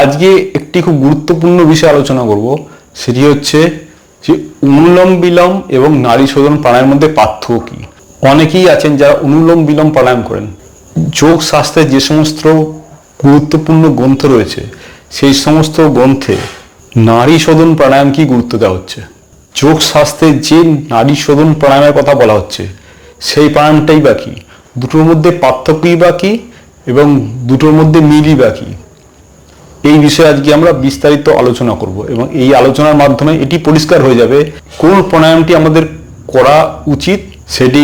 আজকে একটি খুব গুরুত্বপূর্ণ বিষয় আলোচনা করব, সেটি হচ্ছে যে অনুলোম বিলোম এবং নারী শোধন প্রাণায়ামের মধ্যে পার্থক্য কী? অনেকেই আছেন যারা অনুলোম বিলোম প্রাণায়াম করেন। যোগ শাস্ত্রে যে সমস্ত গুরুত্বপূর্ণ গ্রন্থ রয়েছে, সেই সমস্ত গ্রন্থে নারী শোধন প্রাণায়াম কি গুরুত্ব দেওয়া হচ্ছে? যোগ শাস্ত্রে যে নারী শোধন প্রাণায়ামের কথা বলা হচ্ছে, সেই প্রাণায়ামটাই বা দুটোর মধ্যে পার্থক্যই বা কি? এবং দুটোর মধ্যে মিলই বা কি? এই বিষয়ে আজকে আমরা বিস্তারিত আলোচনা করব এবং এই আলোচনার মাধ্যমে এটি পরিষ্কার হয়ে যাবে কোন প্রাণায়ামটি আমাদের করা উচিত, সেটি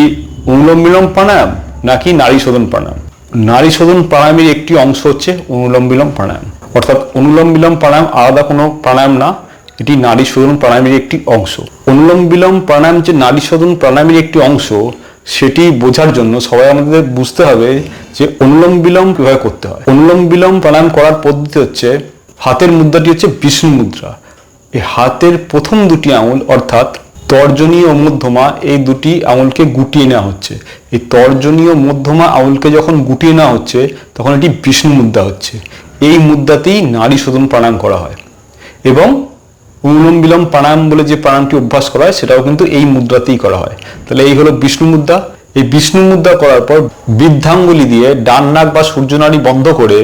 অনুলোম বিলোম প্রাণায়াম নাকি নারী শোধন প্রাণায়াম? নারী শোধন প্রাণায়ামের একটি অংশ হচ্ছে অনুলোম বিলোম প্রাণায়াম। অর্থাৎ অনুলোম বিলোম প্রাণায়াম আলাদা কোনো প্রাণায়াম না, এটি নারী শোধন প্রাণায়ামের একটি অংশ। অনুলোম বিলোম প্রাণায়াম যে নারী শোধন প্রাণায়ামের একটি অংশ সেটি বোঝার জন্য সবাই আমাদের বুঝতে হবে যে অনুলোম বিলোম কীভাবে করতে হয়। অনুলোম বিলোম প্রাণায়াম করার পদ্ধতি হচ্ছে, হাতের মুদ্রাটি হচ্ছে বিষ্ণু মুদ্রা। এই হাতের প্রথম দুটি আঙুল অর্থাৎ তর্জনী ও মধ্যমা, এই দুটি আঙুলকে গুটিয়ে নেওয়া হচ্ছে। এই তর্জনী ও মধ্যমা আঙুলকে যখন গুটিয়ে নেওয়া হচ্ছে, তখন এটি বিষ্ণু মুদ্রা হচ্ছে। এই মুদ্রাতেই নারী শোধন প্রাণায়াম করা হয়। এবং অনুলোম বিলোম প্রাণায়াম বলে যে প্রাণায়ামটি অভ্যাস করা হয়, সেটাও কিন্তু এই মুদ্রাতেই করা হয়। তাহলে এই হলো বিষ্ণু মুদ্রা। এই বিষ্ণু মুদ্রা করার পর বৃদ্ধাঙ্গুলি দিয়ে ডান নাক বা সূর্যনাড়ি বন্ধ করে,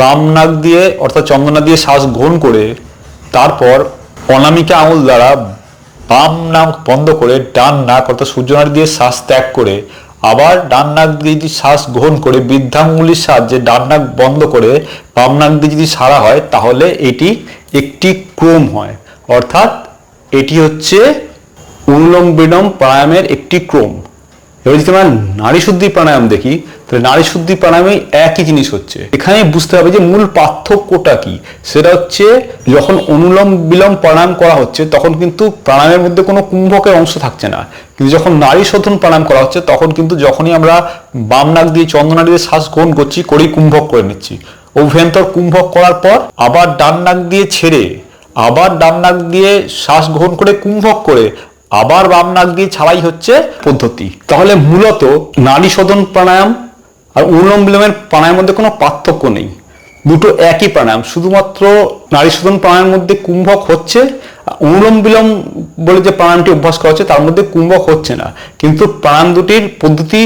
বাম নাক দিয়ে অর্থাৎ চন্দনা দিয়ে শ্বাস গ্রহণ করে, তারপর অনামিকা আঙুল দ্বারা বাম নাক বন্ধ করে ডান নাক অর্থাৎ সূর্যনাড়ি দিয়ে শ্বাস ত্যাগ করে, আবার ডান নাক দিয়ে যদি শ্বাস গ্রহণ করে বৃদ্ধাঙ্গুলির সাহায্যে ডান নাক বন্ধ করে বাম নাক দিয়ে যদি সারা হয়, তাহলে এটি একটি ক্রম হয়। অর্থাৎ এটি হচ্ছে অনুলোম বিলোম প্রাণায়ামের একটি ক্রম। এবার যদি আমরা নারী শুদ্ধি প্রাণায়াম দেখি, তাহলে নারী শুদ্ধি প্রাণায়ামে একই জিনিস হচ্ছে। এখানে বুঝতে হবে যে মূল পার্থক্যটা কি। সেটা হচ্ছে যখন অনুলোম বিলোম প্রাণায়াম করা হচ্ছে, তখন কিন্তু প্রাণায়ামের মধ্যে কোনো কুম্ভকের অংশ থাকছে না। কিন্তু যখন নারী শোধন প্রাণায়াম করা হচ্ছে, তখন কিন্তু যখনই আমরা বাম নাক দিয়ে চন্দ্রনাড়ি দিয়ে শ্বাস গ্রহণ করছি, করেই কুম্ভক করে নিচ্ছি। অভ্যন্তর কুম্ভক করার পর আবার ডান নাক দিয়ে ছেড়ে, আবার ডান নাক দিয়ে শ্বাস গ্রহণ করে কুম্ভক করে, আবার বাম নাক দিয়ে ছাড়াই হচ্ছে পদ্ধতি। তাহলে মূলত নারী শোধন প্রাণায়াম আর অনুলোম বিলমের প্রাণায়ামের মধ্যে কোনো পার্থক্য নেই। দুটো একই প্রাণায়াম, শুধুমাত্র নারী শোধন প্রাণায়ামের মধ্যে কুম্ভক হচ্ছে, আর বিলম বলে যে প্রাণায়ামটি অভ্যাস করা হচ্ছে, তার মধ্যে কুম্ভক হচ্ছে না। কিন্তু প্রাণায়াম দুটির পদ্ধতি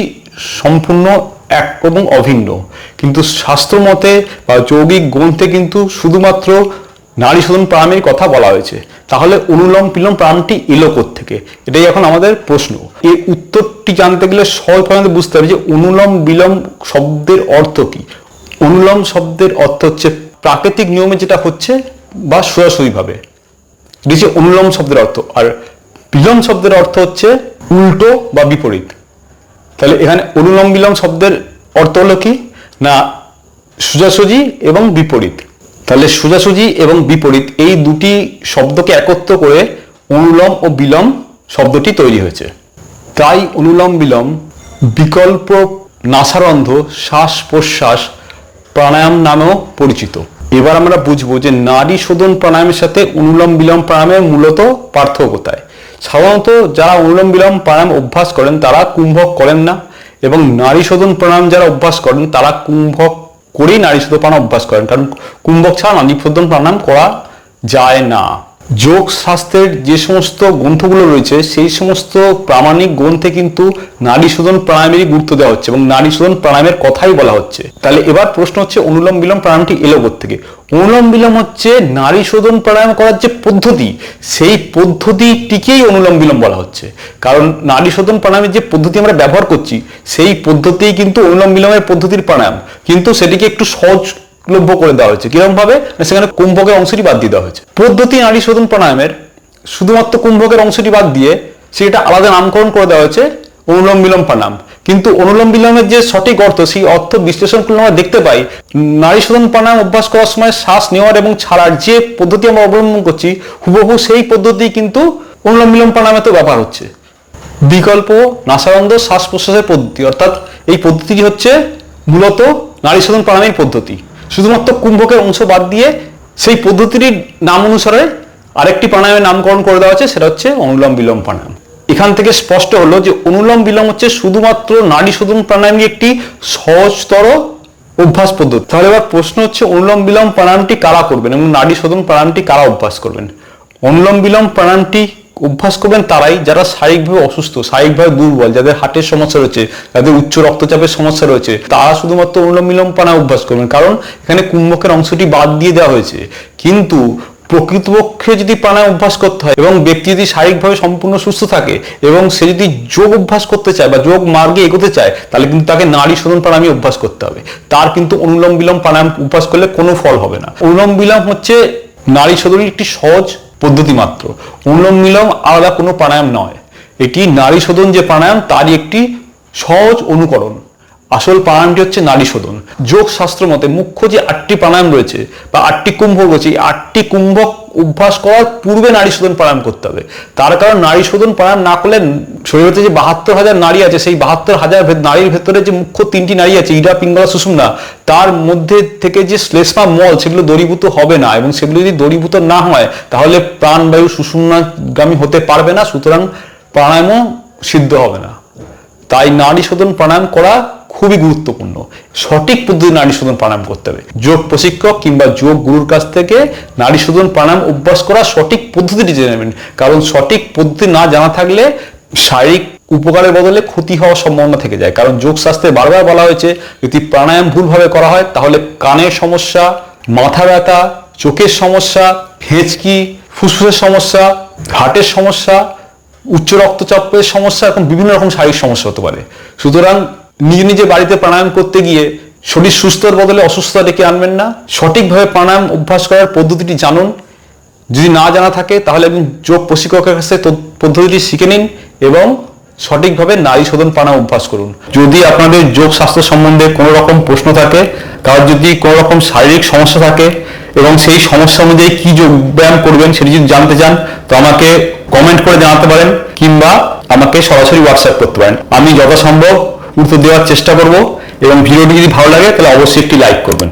সম্পূর্ণ এক এবং অভিন্ন। কিন্তু শাস্ত্র মতে বা যৌগিক গ্রন্থে কিন্তু শুধুমাত্র নারী শোধন প্রাণায়ামের কথা বলা হয়েছে। তাহলে অনুলোম পিলম প্রাণটি এলো থেকে এটাই এখন আমাদের প্রশ্ন। এই উত্তরটি জানতে গেলে সহজভাবে বুঝতে হবে যে অনুলোম বিলোম শব্দের অর্থ কি? অনুলোম শব্দের অর্থ হচ্ছে প্রাকৃতিক নিয়মে যেটা হচ্ছে বা সোজাসুজিভাবে এটি হচ্ছে অনুলোম শব্দের অর্থ। আর বিলোম শব্দের অর্থ হচ্ছে উল্টো বা বিপরীত। তাহলে এখানে অনুলোম বিলোম শব্দের অর্থ হলো কি? না, সোজাসুজি এবং বিপরীত। তাহলে সোজাসুজি এবং বিপরীত এই দুটি শব্দকে একত্র করে অনুলোম ও বিলোম শব্দটি তৈরি হয়েছে। তাই অনুলোম বিলোম, বিকল্প নাসারন্ধ শ্বাস প্রশ্বাস প্রাণায়াম নামেও পরিচিত। এবার আমরা বুঝব যে নারী শোধন প্রাণায়ামের সাথে অনুলোম বিলোম প্রাণায়ামের মূলত পার্থক্য কোথায়? সাধারণত যারা অনুলম বিলম প্রাণায়াম অভ্যাস করেন, তারা কুম্ভক করেন না। এবং নারী শোধন প্রাণায়াম যারা অভ্যাস করেন, তারা কুম্ভক করেই নারী শোধন প্রাণায়াম অভ্যাস করেন। কারণ কুম্ভক ছাড়া নারী শোধন প্রাণায়াম করা যায় না। যোগ শাস্ত্রের যে সমস্ত গ্রন্থগুলো রয়েছে, সেই সমস্ত প্রামাণিক গ্রন্থে কিন্তু নারী শোধন প্রাণায়ামেরই গুরুত্ব দেওয়া হচ্ছে এবং নারী শোধন প্রাণায়ামের কথাই বলা হচ্ছে। তাহলে এবার প্রশ্ন হচ্ছে অনুলোম বিলোম প্রাণায়ামটি এলো থেকে অনুলোম বিলোম হচ্ছে নারী শোধন প্রাণায়াম করার যে পদ্ধতি, সেই পদ্ধতিটিকেই অনুলোম বিলোম বলা হচ্ছে। কারণ নারী শোধন প্রাণায়ামের যে পদ্ধতি আমরা ব্যবহার করছি, সেই পদ্ধতিই কিন্তু অনুলোম বিলোমের পদ্ধতির প্রাণায়াম। কিন্তু সেটিকে একটু সহজ লভ্য করে দেওয়া হয়েছে। কীরকম ভাবে না, সেখানে কুম্ভকের অংশটি বাদ দিয়ে দেওয়া হয়েছে। পদ্ধতি নারী শোধন প্রাণায়ামের শুধুমাত্র কুম্ভকের অংশটি বাদ দিয়ে সেটা আলাদা নামকরণ করে দেওয়া হয়েছে, অনুলোম বিলোম প্রাণায়াম কিন্তু অনুলোম বিলোমের যে সঠিক অর্থ, সেই অর্থ বিশ্লেষণ করলে আমরা দেখতে পাই। নারী শোধন প্রাণায়াম অভ্যাস করার সময় শ্বাস নেওয়ার এবং ছাড়ার যে পদ্ধতি আমরা অবলম্বন করছি, হুবহু সেই পদ্ধতি কিন্তু অনুলোম বিলোম প্রাণায়ামেতেও ব্যবহার হচ্ছে। বিকল্প নাসারন্ধ শ্বাস প্রশ্বাসের পদ্ধতি, অর্থাৎ এই পদ্ধতিটি হচ্ছে মূলত নারী শোধন প্রাণায়ামের পদ্ধতি। শুধুমাত্র কুম্ভকের অংশ বাদ দিয়ে সেই পদ্ধতিটির নাম অনুসারে আরেকটি প্রাণায়ামের নামকরণ করে দেওয়া হচ্ছে সেটা হচ্ছে অনুলোম বিলোম প্রাণায়াম। এখান থেকে স্পষ্ট হলো যে অনুলোম বিলোম হচ্ছে শুধুমাত্র নারী শোধন প্রাণায়ামের একটি সহজতর অভ্যাস পদ্ধতি। তাহলে এবার প্রশ্ন হচ্ছে, অনুলোম বিলোম প্রাণায়ামটি কারা করবেন এবং নারী শোধন প্রাণায়ামটি কারা অভ্যাস করবেন? অনুলোম বিলোম প্রাণায়ামটি অভ্যাস করবেন তারাই যারা শারীরিকভাবে অসুস্থ, শারীরিকভাবে দুর্বল, যাদের হার্টের সমস্যা রয়েছে, যাদের উচ্চ রক্তচাপের সমস্যা রয়েছে, তারা শুধুমাত্র অনুলোম বিলোম প্রাণায়াম অভ্যাস করবেন। কারণ এখানে কুম্ভকের অংশটি বাদ দিয়ে দেওয়া হয়েছে। কিন্তু প্রকৃতপক্ষে যদি প্রাণায়াম অভ্যাস করতে হয় এবং ব্যক্তি যদি শারীরিকভাবে সম্পূর্ণ সুস্থ থাকে এবং সে যদি যোগ অভ্যাস করতে চায় বা যোগ মার্গে এগোতে চায়, তাহলে কিন্তু তাকে নারী শোধন প্রাণায়ামই অভ্যাস করতে হবে। তার কিন্তু অনুলোম বিলোম প্রাণায়াম অভ্যাস করলে কোনো ফল হবে না। অনুলোম বিলোম হচ্ছে নারী শোধনের একটি সহজ পদ্ধতি মাত্র। অনুলোম বিলোম আলাদা কোনো প্রাণায়াম নয়। এটি নারী শোধন যে প্রাণায়াম, তারই একটি সহজ অনুকরণ। আসল প্রাণায়ামটি হচ্ছে নারী শোধন। যোগ শাস্ত্র মতে মুখ্য যে আটটি প্রাণায়াম রয়েছে বা আটটি কুম্ভ রয়েছে, এই আটটি কুম্ভক অভ্যাস করার পূর্বে নারী শোধন প্রাণায়াম করতে হবে। তার কারণ নারী শোধন প্রাণায়াম না করলে শরীরে যে বাহাত্তর হাজার নারী আছে, সেই বাহাত্তর হাজার নারীর ভেতরে যে মুখ্য তিনটি নারী আছে ইরা পিঙ্গলা, সুষুম্না, তার মধ্যে থেকে যে শ্লেষ্মা মল, সেগুলো দরীভূত হবে না এবং সেগুলো যদি দরীভূত না হয়, তাহলে প্রাণবায়ু সুষুম্নাগামী হতে পারবে না, সুতরাং প্রাণায়ামও সিদ্ধ হবে না। তাই নারী শোধন প্রাণায়াম করা খুবই গুরুত্বপূর্ণ। সঠিক পদ্ধতি নারী শোধন প্রাণায়াম করতে হবে। যোগ প্রশিক্ষক কিংবা যোগ গুরুর কাছ থেকে নারী শোধন প্রাণায়াম অভ্যাস করা সঠিক পদ্ধতিটি জেনে নেবেন। কারণ সঠিক পদ্ধতি না জানা থাকলে শারীরিক উপকারের বদলে ক্ষতি হওয়ার সম্ভাবনা থেকে যায়। কারণ যোগ শাস্ত্রে বারবার বলা হয়েছে, যদি প্রাণায়াম ভুলভাবে করা হয়, তাহলে কানের সমস্যা, মাথা ব্যথা, চোখের সমস্যা হেঁচকি ফুসফুসের সমস্যা হার্টের সমস্যা, উচ্চ রক্তচাপের সমস্যা এখন বিভিন্ন রকম শারীরিক সমস্যা হতে পারে। সুতরাং নিজে নিজে বাড়িতে প্রাণায়াম করতে গিয়ে শরীর সুস্থর বদলে অসুস্থতা ডেকে আনবেন না। সঠিকভাবে প্রাণায়াম অভ্যাস করার পদ্ধতিটি জানুন। যদি না জানা থাকে, তাহলে একজন যোগ প্রশিক্ষকের কাছে পদ্ধতিটি শিখে নিন এবং সঠিকভাবে নারী শোধন প্রাণায়াম অভ্যাস করুন। যদি আপনাদের যোগ স্বাস্থ্য সম্বন্ধে কোনো রকম প্রশ্ন থাকে, কারোর যদি কোনো রকম শারীরিক সমস্যা থাকে এবং সেই সমস্যা অনুযায়ী কী যোগ ব্যায়াম করবেন সেটি যদি জানতে চান, তো আমাকে কমেন্ট করে জানাতে পারেন কিংবা আমাকে সরাসরি হোয়াটসঅ্যাপ করতে পারেন। আমি যথাসম্ভব উত্তর দেওয়ার চেষ্টা করব এবং ভিডিওটি যদি ভালো লাগে তাহলে অবশ্যই একটি লাইক করবেন।